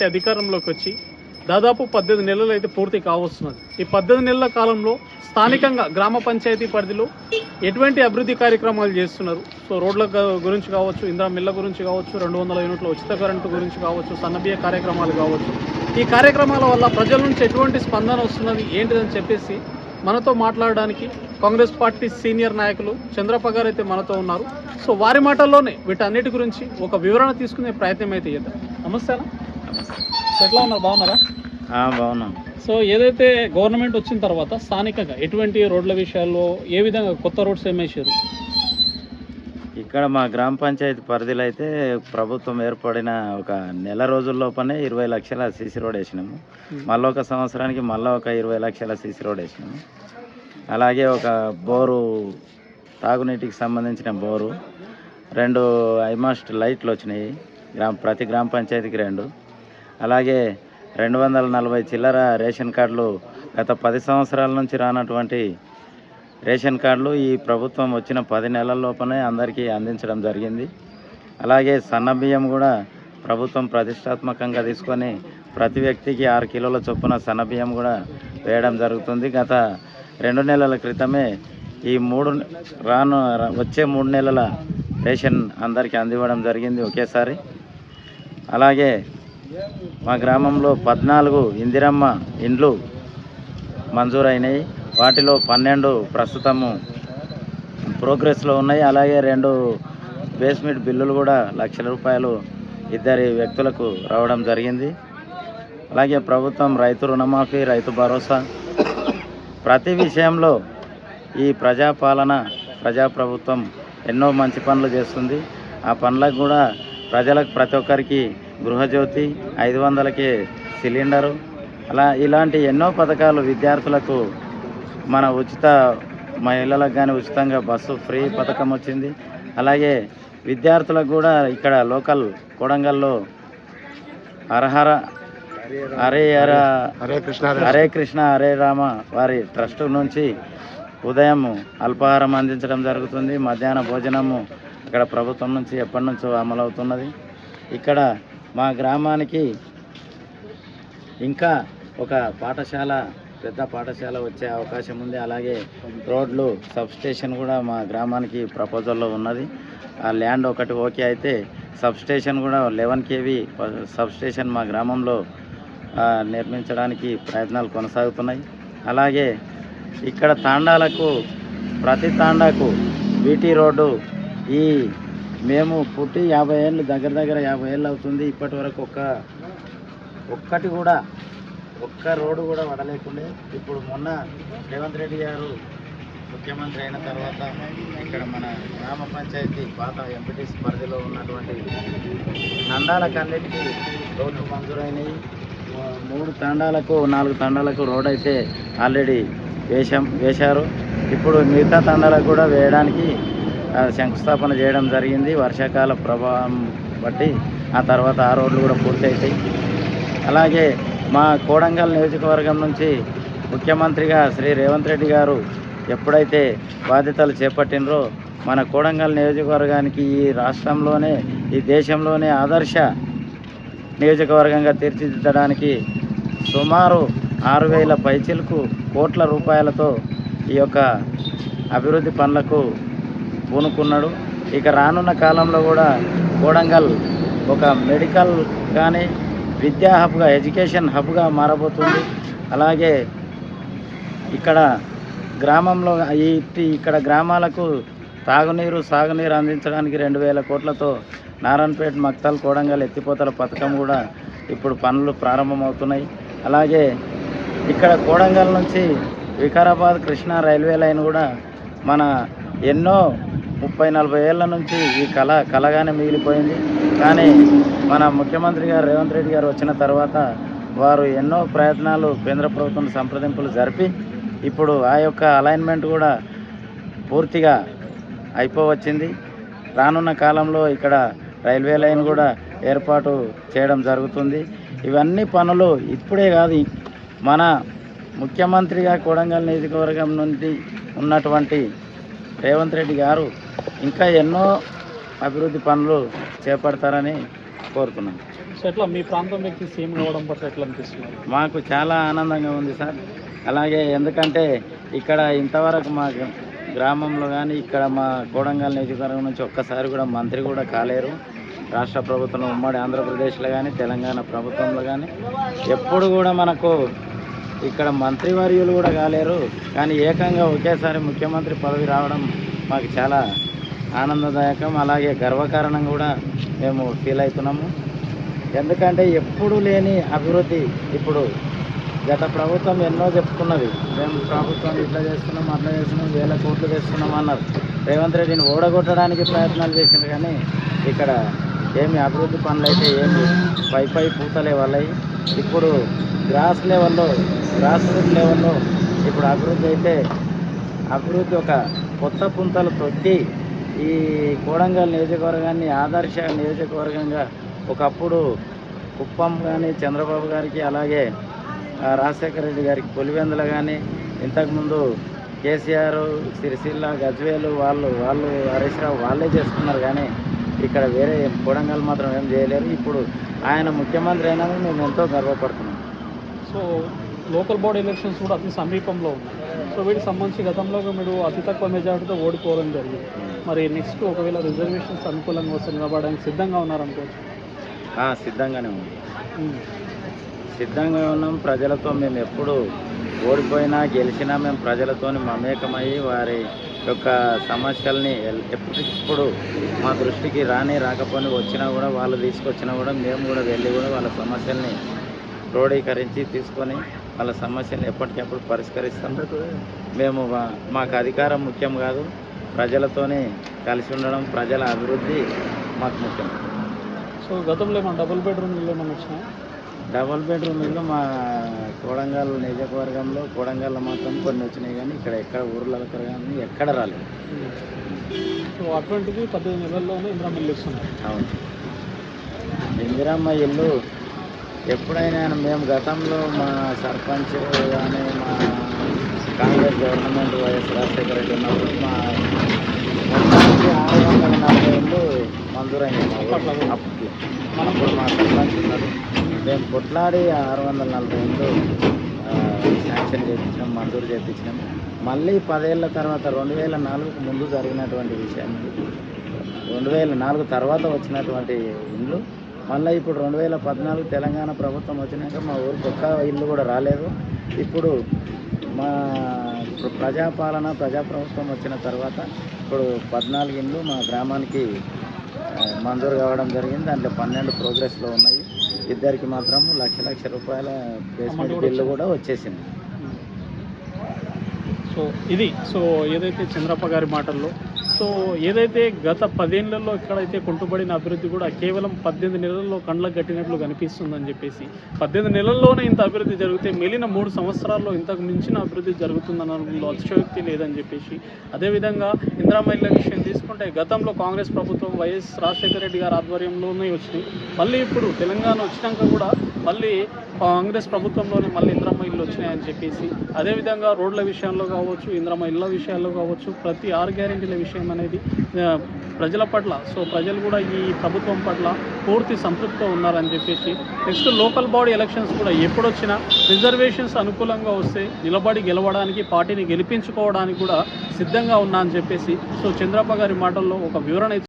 Party అధికారంలోకి వచ్చి దాదాపు పద్దెనిమిది నెలలు అయితే పూర్తి కావస్తున్నది. ఈ పద్దెనిమిది నెలల కాలంలో స్థానికంగా గ్రామ పంచాయతీ పరిధిలో ఎటువంటి అభివృద్ధి కార్యక్రమాలు చేస్తున్నారు? సో రోడ్ల గురించి కావచ్చు ఇందిరా మిల్ల గురించి కావచ్చు రెండు వందల యూనిట్ల ఉచిత కరెంటు గురించి కావచ్చు సన్నబియ్య కార్యక్రమాలు కావచ్చు. ఈ కార్యక్రమాల వల్ల ప్రజల నుంచి ఎటువంటి స్పందన వస్తున్నది ఏంటిదని చెప్పేసి మనతో మాట్లాడడానికి కాంగ్రెస్ పార్టీ సీనియర్ నాయకులు చంద్రప్ప గారు అయితే మనతో ఉన్నారు. సో వారి మాటల్లోనే వీటన్నిటి గురించి ఒక వివరణ తీసుకునే ప్రయత్నం అయితే చేద్దాం. నమస్తే అన్న ఎట్లా ఉన్నారు? బాగున్నారా? బాగున్నాం. సో ఏదైతే గవర్నమెంట్ వచ్చిన తర్వాత స్థానికంగా ఎటువంటి రోడ్ల విషయాల్లో ఏ విధంగా కొత్త రోడ్స్ ఏమేసారు ఇక్కడ మా గ్రామ పంచాయతీ పరిధిలో అయితే ప్రభుత్వం ఏర్పడిన ఒక నెల రోజుల్లోపనే ఇరవై లక్షల సీసీ రోడ్ వేసినాము. మళ్ళీ ఒక సంవత్సరానికి మళ్ళీ ఒక ఇరవై లక్షల సీసీ రోడ్ వేసినాము. అలాగే ఒక బోరు తాగునీటికి సంబంధించిన బోరు రెండు ఐమాస్ట్ లైట్లు వచ్చినాయి. గ్రామ ప్రతి గ్రామ పంచాయతీకి రెండు. అలాగే రెండు వందల నలభై చిల్లర రేషన్ కార్డులు గత పది సంవత్సరాల నుంచి రానటువంటి రేషన్ కార్డులు ఈ ప్రభుత్వం వచ్చిన పది నెలల లోపలే అందరికీ అందించడం జరిగింది. అలాగే సన్న బియ్యం కూడా ప్రభుత్వం ప్రతిష్టాత్మకంగా తీసుకొని ప్రతి వ్యక్తికి ఆరు కిలోల చొప్పున సన్న బియ్యం కూడా వేయడం జరుగుతుంది. గత రెండు నెలల క్రితమే ఈ మూడు రాను వచ్చే మూడు నెలల రేషన్ అందరికీ అందివ్వడం జరిగింది ఒకేసారి. అలాగే మా గ్రామంలో పద్నాలుగు ఇందిరమ్మ ఇండ్లు మంజూరైనాయి. వాటిలో పన్నెండు ప్రస్తుతము ప్రోగ్రెస్లో ఉన్నాయి. అలాగే రెండు బేస్మెంట్ బిల్లులు కూడా లక్షల రూపాయలు ఇద్దరి వ్యక్తులకు రావడం జరిగింది. అలాగే ప్రభుత్వం రైతు రుణమాఫీ రైతు భరోసా. ప్రతి విషయంలో ఈ ప్రజాపాలన ప్రజాప్రభుత్వం ఎన్నో మంచి పనులు చేస్తుంది. ఆ పనులకు కూడా ప్రజలకు ప్రతి ఒక్కరికి గృహజ్యోతి ఐదు వందలకి సిలిండరు. అలా ఇలాంటి ఎన్నో పథకాలు విద్యార్థులకు మన ఉచిత మహిళలకు కానీ ఉచితంగా బస్సు ఫ్రీ పథకం వచ్చింది. అలాగే విద్యార్థులకు కూడా ఇక్కడ లోకల్ కొడంగల్లో హరహర హరే హర హరే కృష్ణ హరే కృష్ణ హరే రామ వారి ట్రస్ట్ నుంచి ఉదయం అల్పాహారం అందించడం జరుగుతుంది. మధ్యాహ్న భోజనము అక్కడ ప్రభుత్వం నుంచి ఎప్పటి నుంచో అమలవుతున్నది. ఇక్కడ మా గ్రామానికి ఇంకా ఒక పాఠశాల పెద్ద పాఠశాల వచ్చే అవకాశం ఉంది. అలాగే రోడ్లు సబ్ స్టేషన్ కూడా మా గ్రామానికి ప్రపోజల్లో ఉన్నది. ఆ ల్యాండ్ ఒకటి ఓకే అయితే సబ్ స్టేషన్ కూడా లెవెన్ కేవీ సబ్ స్టేషన్ మా గ్రామంలో నిర్మించడానికి ప్రయత్నాలు కొనసాగుతున్నాయి. అలాగే ఇక్కడ తాండాలకు ప్రతి తాండాకు బీటీ రోడ్డు ఈ మేము పుట్టి యాభై ఏళ్ళు దగ్గర దగ్గర యాభై ఏళ్ళు అవుతుంది. ఇప్పటి వరకు ఒక్క ఒక్కటి కూడా ఒక్క రోడ్డు కూడా పడలేకుండే ఇప్పుడు మొన్న రేవంత్ రెడ్డి గారు ముఖ్యమంత్రి అయిన తర్వాత ఇక్కడ మన గ్రామ పంచాయతీ పాత ఎంపీటీసీ పరిధిలో ఉన్నటువంటి నందాలకన్నిటికీ రోడ్లు మంజూరైనవి మూడు తండాలకు నాలుగు తండాలకు రోడ్ అయితే ఆల్రెడీ వేశాం వేశారు. ఇప్పుడు మిగతా తండాలకు కూడా వేయడానికి శంకుస్థాపన చేయడం జరిగింది. వర్షాకాల ప్రభావం బట్టి ఆ తర్వాత ఆ రోడ్లు కూడా పూర్తయితాయి. అలాగే మా కోడంగల్ నియోజకవర్గం నుంచి ముఖ్యమంత్రిగా శ్రీ రేవంత్ రెడ్డి గారు ఎప్పుడైతే బాధ్యతలు చేపట్టినరో మన కోడంగల్ నియోజకవర్గానికి ఈ రాష్ట్రంలోనే ఈ దేశంలోనే ఆదర్శ నియోజకవర్గంగా తీర్చిదిద్దడానికి సుమారు ఆరు వేల పైచిలకు కోట్ల రూపాయలతో ఈ యొక్క అభివృద్ధి పనులకు పూనుకున్నాడు. ఇక రానున్న కాలంలో కూడా కోడంగల్ ఒక మెడికల్ కానీ విద్యా హబ్గా ఎడ్యుకేషన్ హబ్గా మారబోతుంది. అలాగే ఇక్కడ గ్రామంలో ఈ ఇక్కడ గ్రామాలకు తాగునీరు సాగునీరు అందించడానికి రెండు వేల కోట్లతో నారాయణపేట మక్తల్ కోడంగల్ ఎత్తిపోతల పథకం కూడా ఇప్పుడు పనులు ప్రారంభమవుతున్నాయి. అలాగే ఇక్కడ కోడంగల్ నుంచి వికారాబాద్ కృష్ణా రైల్వే లైన్ కూడా మన ఎన్నో ముప్పై నలభై ఏళ్ళ నుంచి ఈ కళ కళగానే మిగిలిపోయింది. కానీ మన ముఖ్యమంత్రి గారు రేవంత్ రెడ్డి గారు వచ్చిన తర్వాత వారు ఎన్నో ప్రయత్నాలు కేంద్ర ప్రభుత్వం సంప్రదింపులు జరిపి ఇప్పుడు ఆ యొక్క అలైన్మెంట్ కూడా పూర్తిగా అయిపోవచ్చింది. రానున్న కాలంలో ఇక్కడ రైల్వే లైన్ కూడా ఏర్పాటు చేయడం జరుగుతుంది. ఇవన్నీ పనులు ఇప్పుడే కాదు మన ముఖ్యమంత్రిగా కొడంగల్ నియోజకవర్గం నుండి ఉన్నటువంటి రేవంత్ రెడ్డి గారు ఇంకా ఎన్నో అభివృద్ధి పనులు చేపడతారని కోరుతున్నాను ఎట్లా మీ ప్రాంతం వ్యక్తి సీఎం కావడం పట్ల ఎట్లా అనిపిస్తున్నారు మాకు చాలా ఆనందంగా ఉంది సార్. అలాగే ఎందుకంటే ఇక్కడ ఇంతవరకు మా గ్ర- గ్రామంలో కానీ ఇక్కడ మా కోడంగల్ నియోజకవర్గం నుంచి ఒక్కసారి కూడా మంత్రి కూడా కాలేరు. రాష్ట్ర ప్రభుత్వం ఉమ్మడి ఆంధ్రప్రదేశ్లో కానీ తెలంగాణ ప్రభుత్వంలో కానీ ఎప్పుడు కూడా మనకు ఇక్కడ మంత్రివర్యులు కూడా కాలేరు కానీ ఏకంగా ఒకేసారి ముఖ్యమంత్రి పదవి రావడం మాకు చాలా ఆనందదాయకం. అలాగే గర్వకారణం కూడా మేము ఫీల్ అవుతున్నాము. ఎందుకంటే ఎప్పుడూ లేని అభివృద్ధి ఇప్పుడు గత ప్రభుత్వం ఎన్నో చెప్పుకున్నది. మేము ప్రభుత్వం ఇట్లా చేస్తున్నాం అట్లా చేస్తున్నాం వేల కోట్లు తెస్తున్నాం అన్నారు. రేవంత్ రెడ్డిని ఓడగొట్టడానికి ప్రయత్నాలు చేసిండ్రు కానీ ఇక్కడ ఏమి అభివృద్ధి పనులు అయితే ఏమి పై పై పూతలే వాళ్ళవి ఇప్పుడు గ్రాస్ లెవెల్లో గ్రాస్ రూట్ లెవెల్లో ఇప్పుడు అభివృద్ధి అయితే అభివృద్ధి ఒక కొత్త పుంతలు తొక్కి ఈ కోడంగల్ నియోజకవర్గాన్ని ఆదర్శ నియోజకవర్గంగా ఒకప్పుడు కుప్పం కానీ చంద్రబాబు గారికి అలాగే రాజశేఖర రెడ్డి గారికి పులివెందుల కానీ ఇంతకుముందు కేసీఆర్ సిరిసిల్ల గజ్వేలు వాళ్ళు వాళ్ళు హరీష్ రావు వాళ్ళే చేస్తున్నారు కానీ ఇక్కడ వేరే కోడంగల్ మాత్రం ఏం చేయలేరు. ఇప్పుడు ఆయన ముఖ్యమంత్రి అయినందుకు మేము ఎంతో గర్వపడుతున్నాం. సో లోకల్ బాడీ ఎలక్షన్స్ కూడా అతి సమీపంలో ఉన్నాయి. సో వీటికి సంబంధించి గతంలో మీరు అతి తక్కువ మెజార్టీతో ఓడిపోవడం జరిగింది. మరి నెక్స్ట్ ఒకవేళ రిజర్వేషన్స్ అనుకూలంగా వస్తే నిలబడడానికి సిద్ధంగా ఉన్నారనుకోవచ్చు. సిద్ధంగానే ఉంది. సిద్ధంగా ఉన్నాం. ప్రజలతో మేము ఎప్పుడు ఓడిపోయినా గెలిచినా మేము ప్రజలతోని మమేకమయ్యి వారి యొక్క సమస్యల్ని ఎల్- ఎప్పటికప్పుడు మా దృష్టికి రాని రాకపోని వచ్చినా కూడా వాళ్ళు తీసుకొచ్చినా కూడా మేము కూడా వెళ్ళి కూడా వాళ్ళ సమస్యల్ని క్రోడీకరించి తీసుకొని వాళ్ళ సమస్యలను ఎప్పటికప్పుడు పరిష్కరిస్తాం. మేము మాకు అధికారం ముఖ్యం కాదు. ప్రజలతోనే కలిసి ఉండడం ప్రజల అభివృద్ధి మాకు ముఖ్యం. సో గతంలో ఏమన్నా డబుల్ బెడ్రూమ్ ఇల్లు ఏమన్నా వచ్చినాయి? డబల్ బెడ్రూమ్ ఇల్లు మా కోడంగల్ నియోజకవర్గంలో కోడంగల్లో మాత్రం కొన్ని వచ్చినాయి కానీ ఇక్కడ ఎక్కడ ఊర్లలో కానీ ఎక్కడ రాలేదు. అటువంటిది పద్దెనిమిది నెలల్లోనే ఇంద్రా మిల్లు ఇస్తున్నారు అవును. ఇందిరమ్మ ఇల్లు ఎప్పుడైనా మేము గతంలో మా సర్పంచ్ కానీ మా Congress government Y S Rajasekhara Reddy ఉన్నప్పుడు మా ఆరు వందల నలభై ఇల్లు మంజూరైంది అప్పట్లో అప్పుడు మా సర్పంచ్ ఉన్నారు మేము కొట్లాడి ఆరు వందల నలభై ఇల్లు శాంక్షన్ చేయించినాం మంజూరు చేయించినాం మళ్ళీ పదేళ్ళ తర్వాత రెండు వేల నాలుగుకు ముందు జరిగినటువంటి విషయం రెండు వేల నాలుగు తర్వాత వచ్చినటువంటి ఇల్లు మళ్ళీ ఇప్పుడు రెండు వేల పద్నాలుగు తెలంగాణ ప్రభుత్వం వచ్చినాక మా ఊరికి ఒక్క ఇల్లు కూడా రాలేదు. ఇప్పుడు మా ఇప్పుడు ప్రజాపాలన ప్రజాప్రభుత్వం వచ్చిన తర్వాత ఇప్పుడు పద్నాలుగు ఇండ్లు మా గ్రామానికి మంజూరు కావడం జరిగింది. దాంట్లో పన్నెండు ప్రోగ్రెస్లో ఉన్నాయి. ఇద్దరికి మాత్రం లక్ష లక్ష రూపాయల బేస్మెంట్ బిల్లు కూడా వచ్చేసింది. సో ఇది సో ఏదైతే చంద్రప్ప గారి మాటల్లో సో ఏదైతే గత పదేళ్ళలో ఎక్కడైతే కుంటుబడిన అభివృద్ధి కూడా కేవలం పద్దెనిమిది నెలల్లో కండ్లకు కట్టినట్లు కనిపిస్తుందని చెప్పేసి పద్దెనిమిది నెలల్లోనే ఇంత అభివృద్ధి జరిగితే మిగిలిన మూడు సంవత్సరాల్లో ఇంతకు మించిన అభివృద్ధి జరుగుతుందన్న అతిశయోక్తి లేదని చెప్పేసి అదేవిధంగా ఇందిరామహిళ విషయం తీసుకుంటే గతంలో కాంగ్రెస్ ప్రభుత్వం వైఎస్ రాజశేఖర రెడ్డి గారి ఆధ్వర్యంలోనే వచ్చినాయి మళ్ళీ ఇప్పుడు తెలంగాణ వచ్చినాక కూడా మళ్ళీ కాంగ్రెస్ ప్రభుత్వంలోనే మళ్ళీ ఇంద్రమ్మ సమస్యలు వచ్చినాయని చెప్పేసి అదేవిధంగా రోడ్ల విషయంలో కావచ్చు ఇంద్రమ ఇళ్ళ విషయాల్లో కావచ్చు ప్రతి ఆరు గ్యారెంటీల విషయం అనేది ప్రజల పట్ల సో ప్రజలు కూడా ఈ ప్రభుత్వం పట్ల పూర్తి సంతృప్తితో ఉన్నారని చెప్పేసి నెక్స్ట్ లోకల్ బాడీ ఎలక్షన్స్ కూడా ఎప్పుడొచ్చినా రిజర్వేషన్స్ అనుకూలంగా వస్తే నిలబడి గెలవడానికి పార్టీని గెలిపించుకోవడానికి కూడా సిద్ధంగా ఉన్నా అని చెప్పేసి సో చంద్రప్ప గారి మాటల్లో ఒక వివరణ